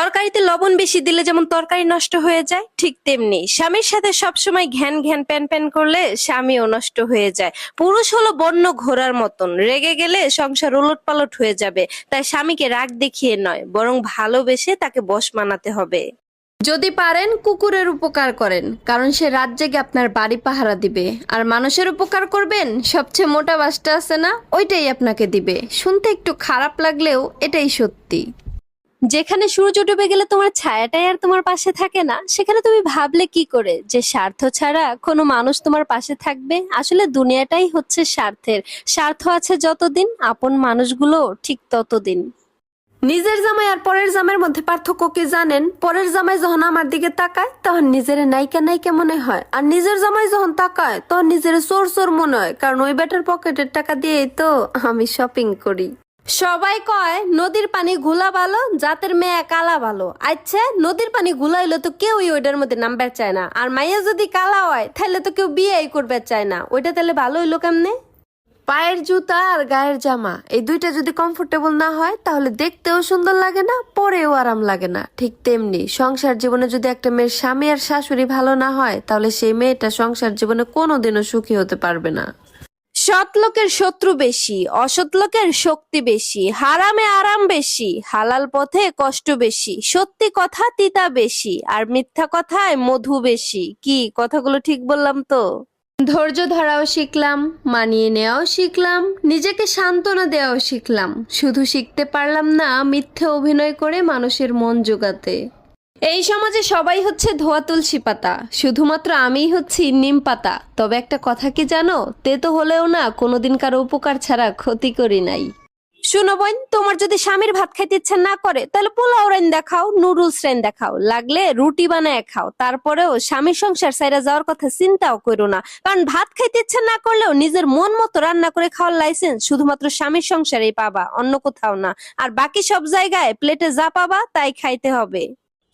তরকারিতে লবণ বেশি দিলে যেমন তরকারি নষ্ট হয়ে যায়, ঠিক তেমনি স্বামীর সাথে সবসময় ঘ্যান ঘ্যান প্যান প্যান করলে স্বামীও নষ্ট হয়ে যায়। পুরুষ হলো বন্য ঘোড়ার মতন, রেগে গেলে সংসার উলট পালট হয়ে যাবে, তাই স্বামীকে রাগ দেখিয়ে নয়, বরং ভালোবেসে তাকে বশ মানাতে হবে। যদি পারেন কুকুরের উপকার করেন, কারণ সে রাত জেগে আপনার বাড়ি পাহারা দিবে। আর মানুষের উপকার করবেন, সবচেয়ে মোটা বাসটা আছে না, ওইটাই আপনাকে দিবে। শুনতে একটু খারাপ লাগলেও এটাই সত্যি। যেখানে সূর্য ডুবে গেলে তোমার ছায়াটাই আর তোমার পাশে থাকে না, সেখানে তুমি ভাবলে কি করে যে স্বার্থ ছাড়া কোনো মানুষ তোমার পাশে থাকবে? আসলে দুনিয়াটাই হচ্ছে স্বার্থের। স্বার্থ আছে যতদিন, আপন মানুষগুলো ঠিক ততদিন। নিজের জামাই আর পরের জামাইয়ের মধ্যে পার্থক্য কি জানেন? পরের জামাই যখন আমার দিকে তাকায়, তখন নিজের নায়িকা নায়িকা মনে হয়। আর নিজের জামাই যখন তাকায়, তখন নিজের চোর চোর মনে হয়। কারণ ওই ব্যাটার পকেটের টাকা দিয়েই তো আমি শপিং করি। সবাই কয়, নদীর পানি ঘোলা ভালো, জাতের মেয়ে কালা ভালো। আচ্ছা নদীর পানি ঘুলাইলে তো কেউই ওইটার মধ্যে নামবে চায় না। আর মাইয়া যদি কালা হয়, তাহলে তো কেউ বিয়েই করবে চায় না। ওইটা তাহলে ভালো হইল কেমনে? পায়ের জুতা আর গায়ের জামা, এই দুইটা যদি কমফোর্টেবল না হয়, তাহলে দেখতেও সুন্দর লাগে না, পরেও আরাম লাগে না। ঠিক তেমনি, সংসার জীবনে যদি একটা মেয়ের স্বামী আর শাশুড়ি ভালো না হয়, তাহলে সেই মেয়েটা সংসার জীবনে কোনোদিনও সুখী হতে পারবে না। সৎ লোকের শত্রু বেশি, অসৎ লোকের শক্তি বেশি, হারামে আরাম বেশি, হালাল পথে কষ্ট বেশি, সত্যি কথা তিতা বেশি, আর মিথ্যা কথায় মধু বেশি। কি, কথাগুলো ঠিক বললাম তো? ধৈর্য ধরাও শিখলাম, মানিয়ে নেওয়াও শিখলাম, নিজেকে সান্ত্বনা দেওয়াও শিখলাম। শুধু শিখতে পারলাম না, মিথ্যে অভিনয় করে মানুষের মন জোগাতে। এই সমাজে সবাই হচ্ছে ধোয়া তুলসী পাতা। শুধুমাত্র আমিই হচ্ছি নিম পাতা। তবে একটা কথা কি জানো? তেতো হলেও না, কোনোদিন কারও উপকার ছাড়া ক্ষতি করি নাই। শুনো বোন, তোমার যদি স্বামীর ভাত খাইতে ইচ্ছা না করে, তাহলে পোলাও রাইন দেখাও, নুডলস রাইন দেখাও। লাগলে রুটি বানায় খাও। তারপরেও স্বামীর সংসার সাইরা যাওয়ার কথা চিন্তাও করো না। কারণ ভাত খাইতে ইচ্ছা না করলেও নিজের মন মতো রান্না করে খাওয়ার লাইসেন্স শুধুমাত্র স্বামীর সংসারেই পাবা, অন্য কোথাও না। আর বাকি সব জায়গায় প্লেটে যা পাবা, তাই খাইতে হবে।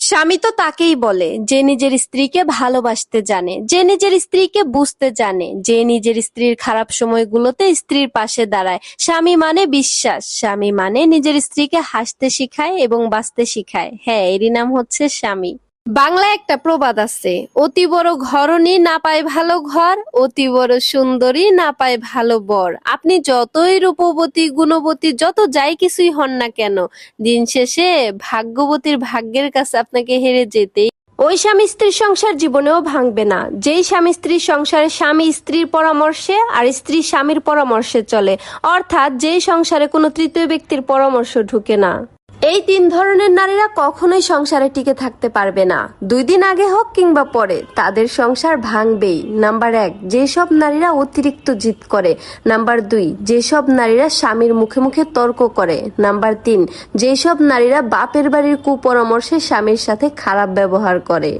স্বামী তো তাকেই বলে, যে নিজের স্ত্রীকে ভালোবাসতে জানে, যে নিজের স্ত্রীকে বুঝতে জানে, যে নিজের স্ত্রীর খারাপ সময়গুলোতে স্ত্রীর পাশে দাঁড়ায়। স্বামী মানে বিশ্বাস, স্বামী মানে নিজের স্ত্রীকে হাসতে শিখায় এবং বাঁচতে শিখায়। হ্যাঁ এরই নাম হচ্ছে স্বামী। বাংলা একটা প্রবাদ আছে, অতি বড় ঘরণী না পায় ভালো ঘর, অতি বড় সুন্দরী না পায় ভালো বর। আপনি যতই রূপবতী, গুণবতী, যত যাই কিছুই হন না কেন, দিন শেষে ভাগ্যবতীর ভাগ্যের কাছে আপনাকে হেরে যেতেই ওই স্বামী স্ত্রীর সংসার জীবনেও ভাঙবে না। যেই স্বামী স্ত্রীর সংসারে স্বামী স্ত্রীর পরামর্শে আর স্ত্রী স্বামীর পরামর্শে চলে, অর্থাৎ যেই সংসারে কোনো তৃতীয় ব্যক্তির পরামর্শ ঢুকে না। এই তিন ধরনের নারীরা কখনোই সংসারে টিকে থাকতে পারবে না। দুই দিন আগে হোক কিংবা পরে, তাদের সংসার ভাঙবেই। নাম্বার এক, যেসব নারীরা অতিরিক্ত জিত করে। নাম্বার দুই, যেসব নারীরা স্বামীর মুখে মুখে তর্ক করে। নাম্বার তিন, যেসব নারীরা বাপের বাড়ির কুপরামর্শে স্বামীর সাথে খারাপ ব্যবহার করে।